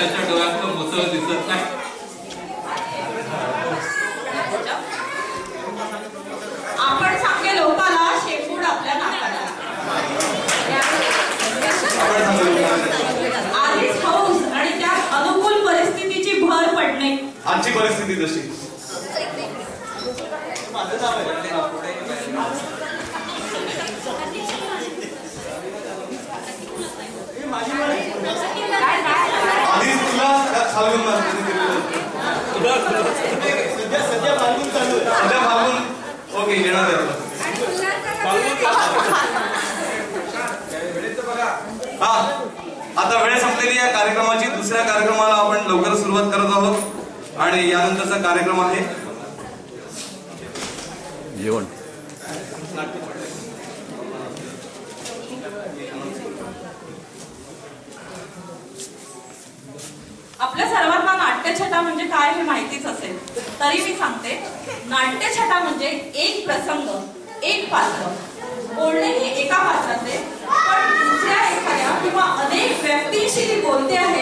त्याच्या डोळ्यातलं मुसळ दिसत नाही. आपण त्या परिस्थितीची पडणे. आमची परिस्थिती जशी सध्या फाल्गुन मास सध्या फाल्गुन ओके येणार आहे. तुला. हा आता वेळ संपलेली या कार्यक्रमाची दुसऱ्या कार्यक्रमाला आपण लवकर सुरुवात करत आहोत. आणि यानंतरचा कार्यक्रम आहे. जेवण. आपल्या सर्वांना नाट्यछटा म्हणजे काय हे माहितीच असेल. तरी मी सांगते नाट्यछटा म्हणजे एक प्रसंग एक पात्र. बोलणे हे एका पात्राचे पण दुसऱ्या एखाद्या किंवा अनेक व्यक्तींशी ती बोलते आहे